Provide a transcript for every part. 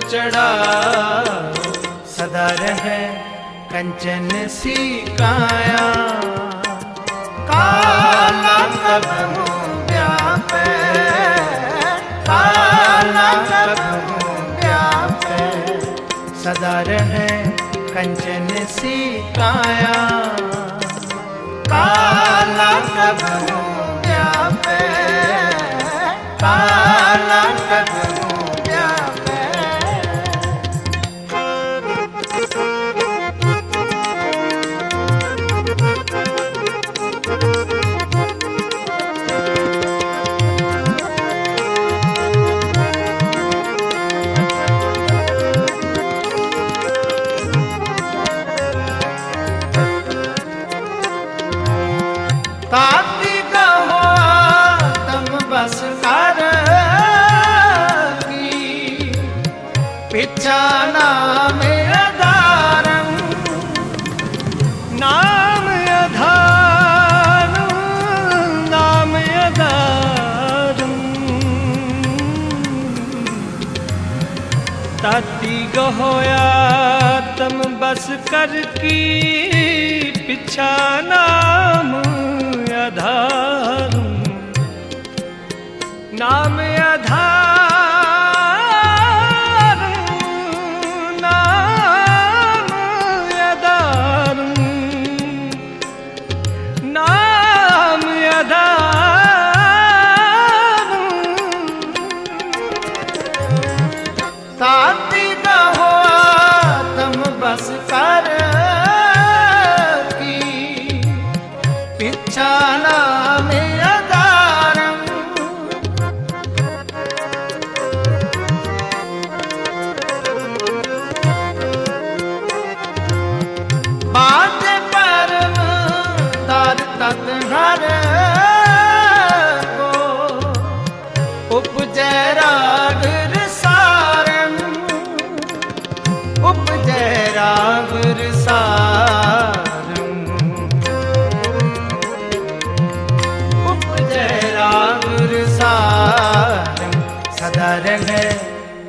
चढ़ा सदा रहे कंचन सी काया काला कब सदा रहे कंचन सी काया काला कब काला कब ਪਿਛਾ ਨਾਮ ਆਧਾਰੰ ਨਾਮ ਅਧਾਰਨ ਨਾਮ ਆਧਾਰੰ ਤਤੀ ਗੋਇਆ ਤਮ ਬਸ ਕਰ ਕੀ ਪਿਛਾ ਨਾਮ ਅਧਾਰਨ ਨਾਮ ਅਧਾਰਨ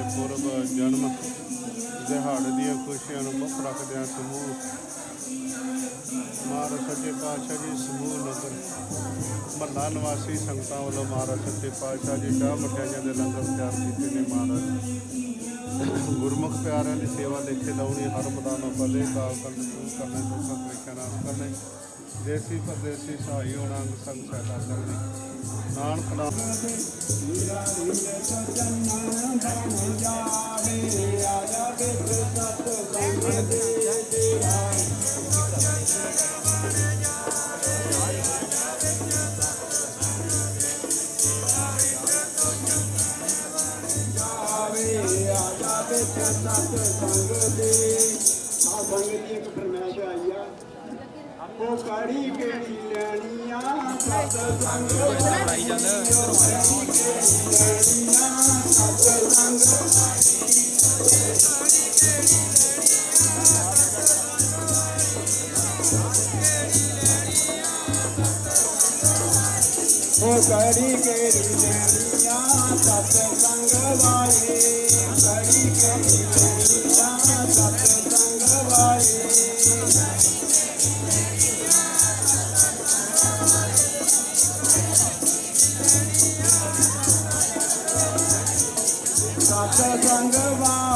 ਪੁਰਬ ਜਨਮ ਦਿਹਾੜੇ ਦੀਆਂ ਖੁਸ਼ੀਆਂ ਨੂੰ ਮੁੱਖ ਆ ਸਮੂਹ ਮਹਾਰਾਜ ਸੱਚੇ ਪਾਤਸ਼ਾਹ ਜੀ ਸਮੂਹ ਨਗਰ ਮੱਲਾ ਨਿਵਾਸੀ ਸੰਗਤਾਂ ਵੱਲੋਂ ਮਹਾਰਾਜ ਸੱਚੇ ਪਾਤਸ਼ਾਹ ਜੀ ਚਾਹ ਮਠਿਆਈਆਂ ਦੇ ਲੰਗਰ ਤਿਆਰ ਕੀਤੇ ਨੇ ਮਹਾਰਾਜ ਗੁਰਮੁਖ ਪਿਆਰਿਆਂ ਦੀ ਸੇਵਾ ਦੇਖੇ ਲਾਉਣੀ ਹਰ ਮਦਾਨੋਂ ਪਰੇ ਕਾਲ ਕੰਨ ਕਰਨੇ ਤੋਂ ਸਤਿ ਸ਼੍ਰੀ ਅਕਾਲ ਕਰਨੇ ਦੇਸੀ ਪਰਦੇਸੀ ਸਹਾਈ ਹੋਣਾ ਸੰਗ ਸਹਾਇਤਾ ਕਰਨੀ ਨਾਨ ਪੜਾ ਹੀਰਾ ਹੀਰ ਸਜਨ ਬਣ ਜਾਵੇ ਆਜਾ ਬਿਤ ਸਤ ਸੰਗ ਦੇ ਸਤ ਸੰਗ ਦੇ ਆ ਸੰਗ ਦੀ ਇੱਕ ਫਰਮਾਇਸ਼ ਆਈ ਆ ओ कड़ी केड़ी लड़िया सत्संग कड़ी लड़िया सत्संग ओ कड़ी केड़ी लड़िया सत्संग वाले 这转个弯。